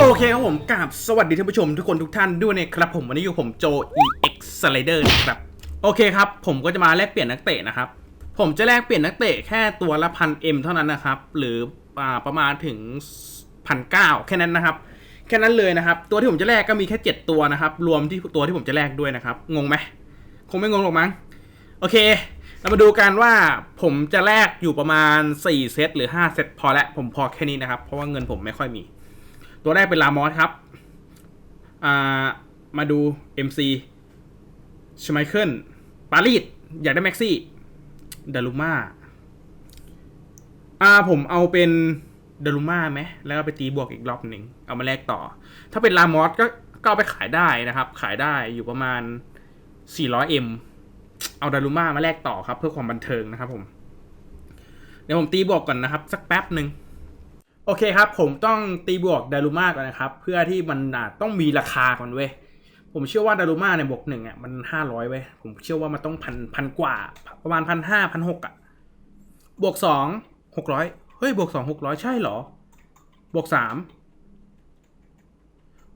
โอเคครับผมกราบสวัสดีท่านผู้ชมทุกคนทุกท่านด้วยนะครับผมวันนี้อยู่ผมโจ EX Slider นะครับโอเคครับผมก็จะมาแลกเปลี่ยนนักเตะนะครับ ผมจะแลกเปลี่ยนนักเตะแค่ตัวละพันเอ็มเท่านั้นนะครับ หรืออประมาณถึงพันเก้าแค่นั้นนะครับ แค่นั้นเลยนะครับ ตัวที่ผมจะแลกก็มีแค่ 7 ตัวนะครับ รวมที่ตัวที่ผมจะแลกด้วยนะครับ งงไหมคงไม่งงหรอกมั้งโอเค เรามาดูกันว่าผมจะแลกอยู่ประมาณ 4 เซตหรือ 5 เซตพอแล้วผมพอแค่นี้นะครับ เพราะว่าเงินผมไม่ค่อยมี ตัวแรกเป็นลามอสครับามาดู MC ชไมเคิลปารีสอยากได้แม็กซี่ดารุมาอ่าผมเอาเป็นดารุมาไหม แล้วก็ไปตีบวกอีกรอบหนึ่ง เอามาแลกต่อ ถ้าเป็นลามอสก็ก็เอาไปขายได้นะครับ ขายได้อยู่ประมาณ 400M เอาดารุมามาแลกต่อครับ เพื่อความบันเทิงนะครับผม เดี๋ยวผมตีบวกก่อนนะครับ สักแป๊บหนึ่ง โอเคครับ ผมต้องตีบวกดารุมาก่อนนะครับ เพื่อที่มันต้องมีราคาก่อนเว้ยผมเชื่อว่าดารุมาในบวกหนึ่งอะมันห้าร้อยเว้ยผมเชื่อว่ามันต้องพันพันกว่า ประมาณพันห้าพันหกอะบวกสองหกร้อยเฮ้ยบวกสองหกร้อยใช่เหรอ บวกสาม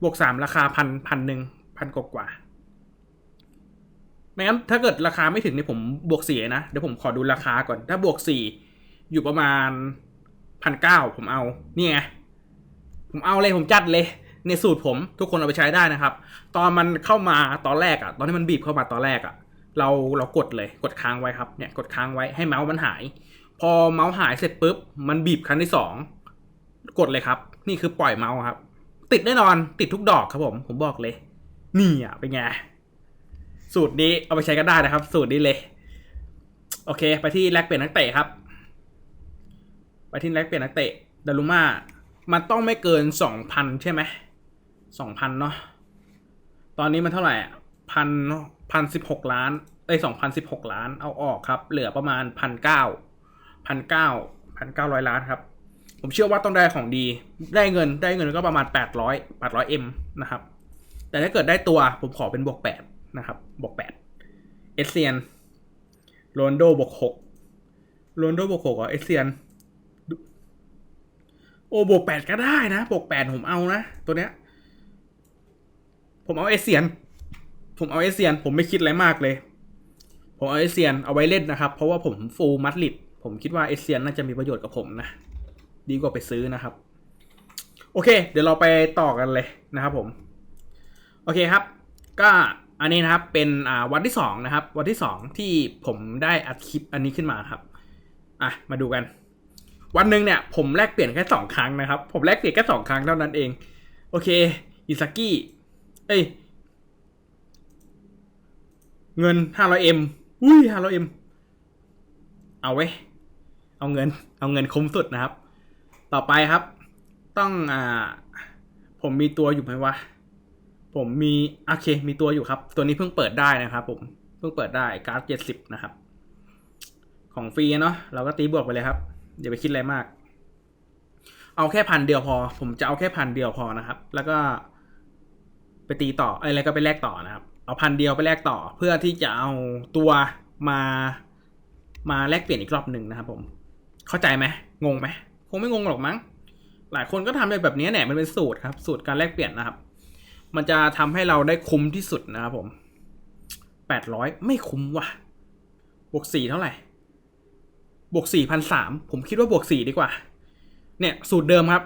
บวกสามราคาพันพันหนึ่งพันกว่าไม่งั้นถ้าเกิดราคาไม่ถึงเนี่ยผมบวกสี่นะ เดี๋ยวผมขอดูราคาก่อน ถ้าบวกสี่อยู่ประมาณ พันเก้าผมเอานี่ไงผมเอาเลยผมจัดเลยในสูตรผมทุกคนเอาไปใช้ได้นะครับ ตอนมันเข้ามาตอนแรกอะตอนที่มันบีบเข้ามาตอนแรกอะเราเรากดเลยกดค้างไว้ครับเนี่ยกดค้างไว้ให้เมาส์มันหาย พอเมาส์หายเสร็จปุ๊บมันบีบครั้งที่สองกดเลยครับ นี่คือปล่อยเมาส์ครับ ติดแน่นอนติดทุกดอกครับผม ผมบอกเลย นี่อะเป็นไงสูตรนี้เอาไปใช้กันได้นะครับ สูตรนี้เลย โอเค ไปที่แลกเปลี่ยนนักเตะครับ ไปที่แลกเปลี่ยนนักเตะดารุมามันต้องไม่เกินสองพันใช่ไหมสองพันเนาะตอนนี้มันเท่าไหร่พันพันสิบหกล้านเอ้สองพันสิบหกล้านเอาออกครับ เหลือประมาณพันเก้าพันเก้าพันเก้าร้อยล้านครับ ผมเชื่อว่าต้องได้ของดี ได้เงินได้เงินก็ประมาณแปดร้อยแปดร้อยเอ็มนะครับ แต่ถ้าเกิดได้ตัวผมขอเป็นบวกแปดนะครับบวกแปดเอเซียนโรนโดบวกหกโรนโดบวกหกเหรอเอเซียน โอ้บวกแปดก็ได้นะบวกแปดผมเอานะ ตัวเนี้ย ผมเอาเอเซียน ผมเอาเอเซียน ผมไม่คิดอะไรมากเลย ผมเอาเอเซียนเอาไว้เล่นนะครับ เพราะว่าผมฟูลมัดลิดผมคิดว่าเอเซียนน่าจะมีประโยชน์กับผมนะ ดีกว่าไปซื้อนะครับ โอเค เดี๋ยวเราไปต่อกันเลยนะครับผม โอเคครับ ก็อันนี้นะครับเป็นอ่าวันที่สองนะครับ วันที่สองที่ผมได้อัดคลิปอันนี้ขึ้นมาครับ อะ มาดูกัน วันหนึ่งเนี่ยผมแลกเปลี่ยนแค่สองครั้งนะครับ ผมแลกเปลี่ยนแค่สองครั้งเท่านั้นเอง โอเค อิซากิเอ้ย เงิน 500m อุ้ย 500m เอ็มเอาไว้เอาเงิน เอาเงินคุ้มสุดนะครับ ต่อไปครับ ต้องอ่า ผมมีตัวอยู่ไหมวะ ผมมีโอเค มีตัวอยู่ครับ ตัวนี้เพิ่งเปิดได้นะครับผม เพิ่งเปิดได้การ์ดเจ็ดสิบนะครับ ของฟรีเนาะ เราก็ตีบวกไปเลยครับ อย่าไปคิดอะไรมาก เอาแค่พันเดียวพอ ผมจะเอาแค่พันเดียวพอนะครับ แล้วก็ไปตีต่ออะไรก็ไปแลกต่อนะครับ เอาพันเดียวไปแลกต่อ เพื่อที่จะเอาตัวมามาแลกเปลี่ยนอีกรอบหนึ่งนะครับผม เข้าใจไหมงงไหมคงไม่งงหรอกมั้ง หลายคนก็ทำแบบนี้เนี่ยมันเป็นสูตรครับ สูตรการแลกเปลี่ยนนะครับ มันจะทำให้เราได้คุ้มที่สุดนะครับผมแปดร้อยไม่คุ้มว่ะบวกสี่เท่าไหร่ บวกสี่พันสามผมคิดว่าบวกสี่ดีกว่า เนี่ยสูตรเดิมครับ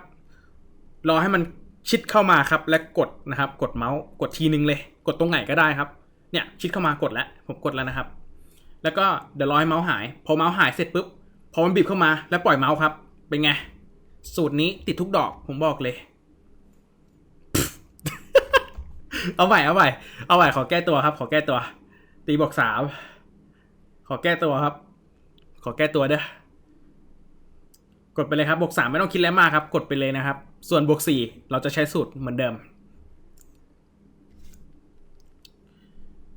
รอให้มันชิดเข้ามาครับ และกดนะครับ กดเมาส์กดทีนึงเลย กดตรงไหนก็ได้ครับ เนี่ยชิดเข้ามากดแล้ว ผมกดแล้วนะครับ แล้วก็เดี๋ยวรอให้เมาส์หาย พอเมาส์หายเสร็จปุ๊บพอมันบีบเข้ามาแล้วปล่อยเมาส์ครับ เป็นไง สูตรนี้ติดทุกดอกผมบอกเลย เอาใหม่เอาใหม่เอาใหม่ขอแก้ตัวครับ ขอแก้ตัว ตีบอกสามขอแก้ตัวครับ ขอแก้ตัวเด้อกดไปเลยครับบวกสามไม่ต้องคิดอะไรมากครับ กดไปเลยนะครับ ส่วนบวกสี่เราจะใช้สูตรเหมือนเดิม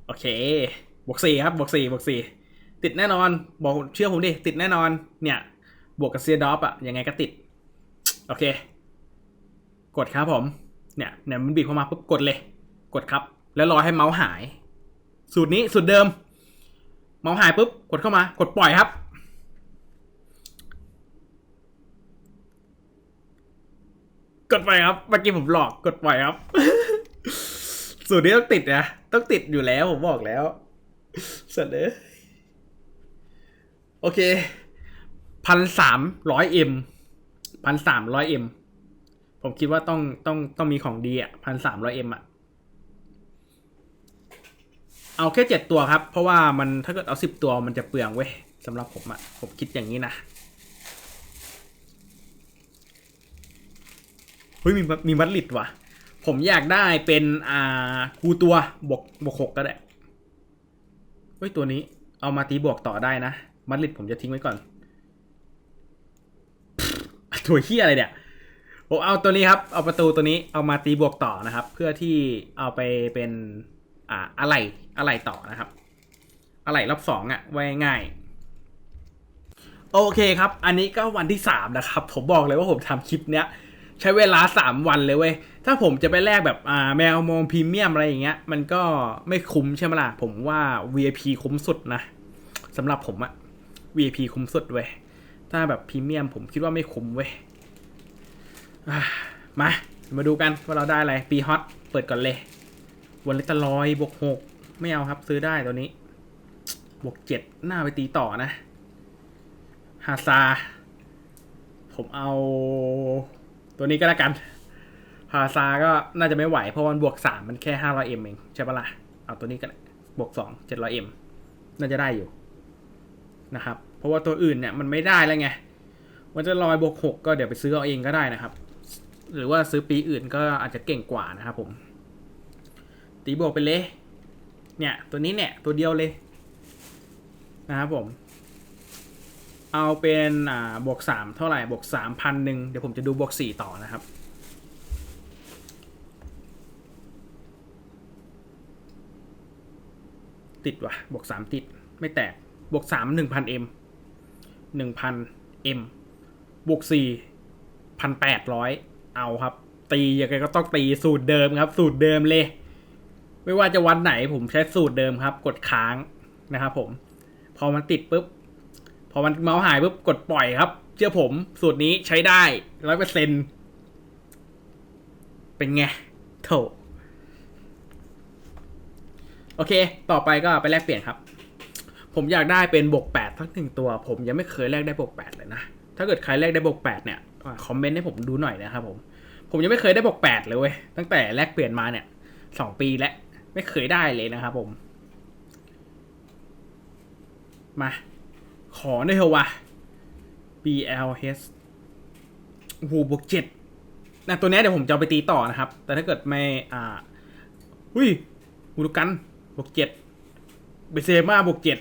โอเคบวกสี่ครับบวกสี่บวกสี่ติดแน่นอน บอกเชื่อผมดิ ติดแน่นอน เนี่ย บวกกับเซียดอฟอะยังไงก็ติด โอเค กดครับผม เนี่ยเนี่ยมันบีบเข้ามาปุ๊บกดเลย กดครับ แล้วรอให้เมาส์หาย สูตรนี้สูตรเดิม เมาส์หายปุ๊บ กดเข้ามากดปล่อยครับ กดไปครับเมื่อกี้ผมหลอกกดปล่อยครับ สูตรนี้ต้องติดนะต้องติดอยู่แล้วผมบอกแล้วเสร็จเลยโอเคพันสามร้อยเอ็มพันสามร้อยเอ็มผมคิดว่าต้องต้องต้องมีของดีอะพันสามร้อยเอ็มอะ เอาแค่เจ็ดตัวครับ เพราะว่ามันถ้าเกิดเอาสิบตัวมันจะเปลืองเว้ยสำหรับผมอะ ผมคิดอย่างนี้นะ เฮ้ยมีมีมัดลิดว่ะ ผมอยากได้เป็นอ่าคูตัวบวกบวกหกก็ได้เฮ้ยตัวนี้เอามาตีบวกต่อได้นะ มัดลิดผมจะทิ้งไว้ก่อนตัวเฮียอะไรเนี่ยผมเอาตัวนี้ครับ เอาประตูตัวนี้เอามาตีบวกต่อนะครับ เพื่อที่เอาไปเป็นอ่าอะไหล่อะไหล่ต่อนะครับ อะไหล่รอบสองอะ่ะไว้ง่ายโอเคครับ อันนี้ก็วันที่สามนะครับ ผมบอกเลยว่าผมทำคลิปเนี้ย ใช้เวลาสามวันเลยเว้ย ถ้าผมจะไปแลกแบบอ่าแมวมองพรีเมียมอะไรอย่างเงี้ย มันก็ไม่คุ้มใช่ไหมล่ะ ผมว่า VIP คุ้มสุดนะสำหรับผมอะ VIP คุ้มสุดเว้ย ถ้าแบบพรีเมียมผมคิดว่าไม่คุ้มเว้ยมา มาดูกันว่าเราได้อะไร ปีฮอต เปิดก่อนเลย วันลิตรลอยบวกหกไม่เอาครับซื้อได้ตัวนี้ บวกเจ็ดหน้าไปตีต่อนะฮาซา ผมเอา ตัวนี้ก็แล้วกันฮาซาก็น่าจะไม่ไหว เพราะวันบวกสามมันแค่ห้าร้อยเอ็มเองใช่ปะล่ะ เอาตัวนี้ก็บวกสองเจ็ดร้อยเอ็มน่าจะได้อยู่นะครับ เพราะว่าตัวอื่นเนี่ยมันไม่ได้แล้วไงวันจะลอยบวกหกก็เดี๋ยวไปซื้อเอาเองก็ได้นะครับ หรือว่าซื้อปีอื่นก็อาจจะเก่งกว่านะครับผม ตีบวกไปเลย เนี่ย ตัวนี้เนี่ย ตัวเดียวเลยนะครับผม เอาเป็นอ่าบวกสามเท่าไหร่บวกสามพันหนึ่งเดี๋ยวผมจะดูบวกสี่ต่อนะครับ ติดวะบวกสามติดไม่แตกบวกสามหนึ่งพันเอ็มหนึ่งพันเอ็มบวกสี่พันแปดร้อยเอาครับ ตียังไงก็ต้องตีสูตรเดิมครับ สูตรเดิมเลย ไม่ว่าจะวันไหนผมใช้สูตรเดิมครับ กดค้างนะครับผม พอมันติดปุ๊บ พอมันเมาส์หายปุ๊บกดปล่อยครับ เชื่อผมสูตรนี้ใช้ได้ร้อยเปอร์เซ็นเป็นไงโถโอเค ต่อไปก็ไปแลกเปลี่ยนครับ ผมอยากได้เป็นบวกแปดทั้งหนึ่งตัว ผมยังไม่เคยแลกได้บวกแปดเลยนะ ถ้าเกิดใครแลกได้บวกแปดเนี่ยคอมเมนต์ให้ผมดูหน่อยนะครับผม ผมยังไม่เคยได้บวกแปดเลยเว้ย ตั้งแต่แลกเปลี่ยนมาเนี่ยสองปีแล้ว ไม่เคยได้เลยนะครับผม มา ขอได้เถอะวะ BLH โอ้โหบวกเจ็ดนะตัวนี้เดี๋ยวผมจะไปตีต่อนะครับ แต่ถ้าเกิดไม่อ่าอุ้ยหูดูกันบวกเจ็ดเบเซมาบวกเจ็ด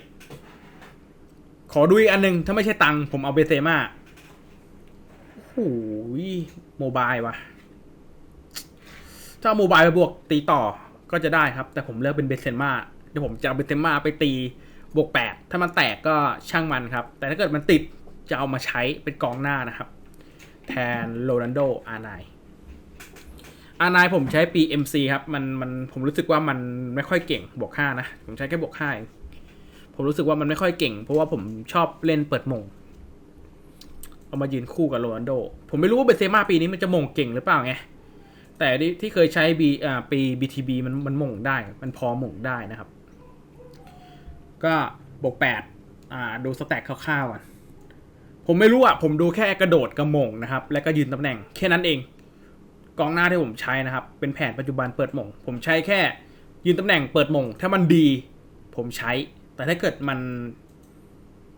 ขอดูอีกอันหนึ่งถ้าไม่ใช่ตังผมเอาเบเซมาโอ้โหโมบายวะถ้าเอาโมบายไปบวกตีต่อก็จะได้ครับ แต่ผมเลือกเป็นเบเซมาเดี๋ยวผมจะเอาเบเซมาไปตี บวกแปดถ้ามันแตกก็ช่างมันครับ แต่ถ้าเกิดมันติดจะเอามาใช้เป็นกองหน้านะครับ แทนโรนัลโดอาร์ไนอาร์ไนผมใช้ปี MC ครับ มันมันผมรู้สึกว่ามันไม่ค่อยเก่งบวกห้านะ ผมใช้แค่บวกห้าเองผมรู้สึกว่ามันไม่ค่อยเก่ง เพราะว่าผมชอบเล่นเปิดมงเอามายืนคู่กับโรนัลโด ผมไม่รู้ว่าเบเซม่าปีนี้มันจะมงเก่งหรือเปล่าไง แต่ที่ที่เคยใช้บีอ่าปี BTB มันมันมงได้ มันพอมงได้นะครับ ก็บวกแปดอ่าดูสแต็กคร่าวๆอะผมไม่รู้อะ ผมดูแค่กระโดดกระมงนะครับ และก็ยืนตำแหน่งแค่นั้นเอง กองหน้าที่ผมใช้นะครับ เป็นแผนปัจจุบันเปิดมงผมใช้แค่ยืนตำแหน่งเปิดมงถ้ามันดี ผมใช้ แต่ถ้าเกิดมัน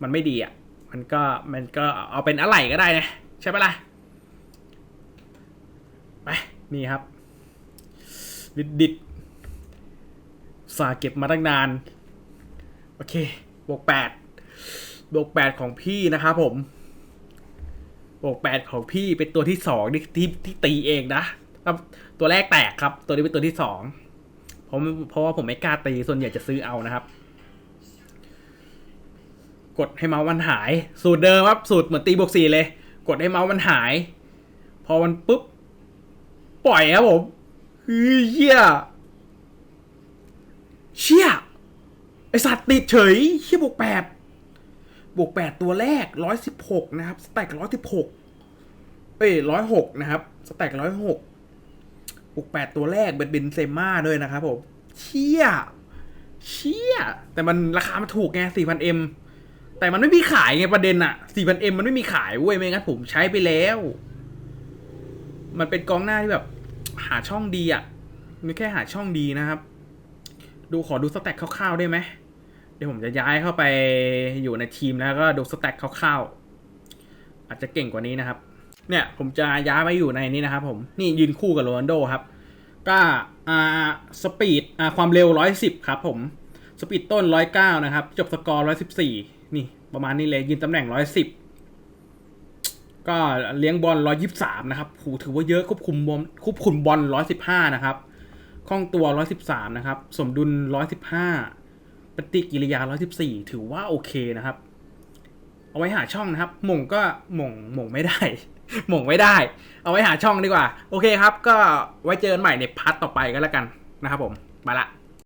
มันไม่ดีอะ มันก็มันก็เอาเป็นอะไรก็ได้นะ ใช่ปะล่ะ ไป นี่ครับ ดิดดิดสาเก็บมาตั้งนาน โอเค บวกแปดบวกแปดของพี่นะครับผม บวกแปดของพี่เป็นตัวที่สองที่ที่ที่ตีเองนะตัวแรกแตกครับ ตัวนี้เป็นตัวที่สองเพราะเพราะว่าผมไม่กล้าตีส่วนใหญ่จะซื้อเอานะครับ กดให้เมาส์มันหาย สูตรเดิมครับ สูตรเหมือนตีบวกสี่เลย กดให้เมาส์มันหาย พอมันปุ๊บ ปล่อยครับผมเฮ้ยเหี้ยเชี่ย ไอสัตว์ติดเฉยเฮียบวกแปดบวกแปดตัวแรกร้อยสิบหกนะครับ สแต็กร้อยสิบหกเอ้ยร้อยหกนะครับ สแต็กร้อยหกปลุกแปดตัวแรกเป็นเบนเซม่าด้วยนะครับผมเชี่ยเชี่ยแต่มันราคามันถูกไงสี่พันเอ็มแต่มันไม่มีขายไงประเด็นอะสี่พันเอ็มมันไม่มีขายเว้ยไม่งั้นผมใช้ไปแล้ว มันเป็นกองหน้าที่แบบ หาช่องดีอะไม่แค่หาช่องดีนะครับ ดูขอดูสแต็กคร่าวๆได้ไหม ดี๋ยวผมจะย้ายเข้าไปอยู่ในทีมแล้วก็ดูสแต็กคร่าวๆอาจจะเก่งกว่านี้นะครับ เนี่ยผมจะย้ายมาอยู่ในนี้นะครับผมนี่ยืนคู่กับโรนัลโดครับ ก็อ่าสปีดอ่าความเร็ว 110 ครับผมสปีดต้น 109 นะครับ จบสกอร์ 114 นี่ประมาณนี้เลยยืนตำแหน่ง 110 ก็เลี้ยงบอล 123 นะครับโหถือว่าเยอะควบคุมบอลควบคุมบอล 115 นะครับคล่องตัว 113 นะครับ สมดุล 115 ฏิกิริยา 114 ถือว่าโอเคนะครับ เอาไว้หาช่องนะครับ หม่งก็หม่งหม่งไม่ได้ หม่งไม่ได้ เอาไว้หาช่องดีกว่า โอเคครับ ก็ไว้เจอกันใหม่ในพาร์ทต่อไปก็แล้วกันนะครับผมไปละ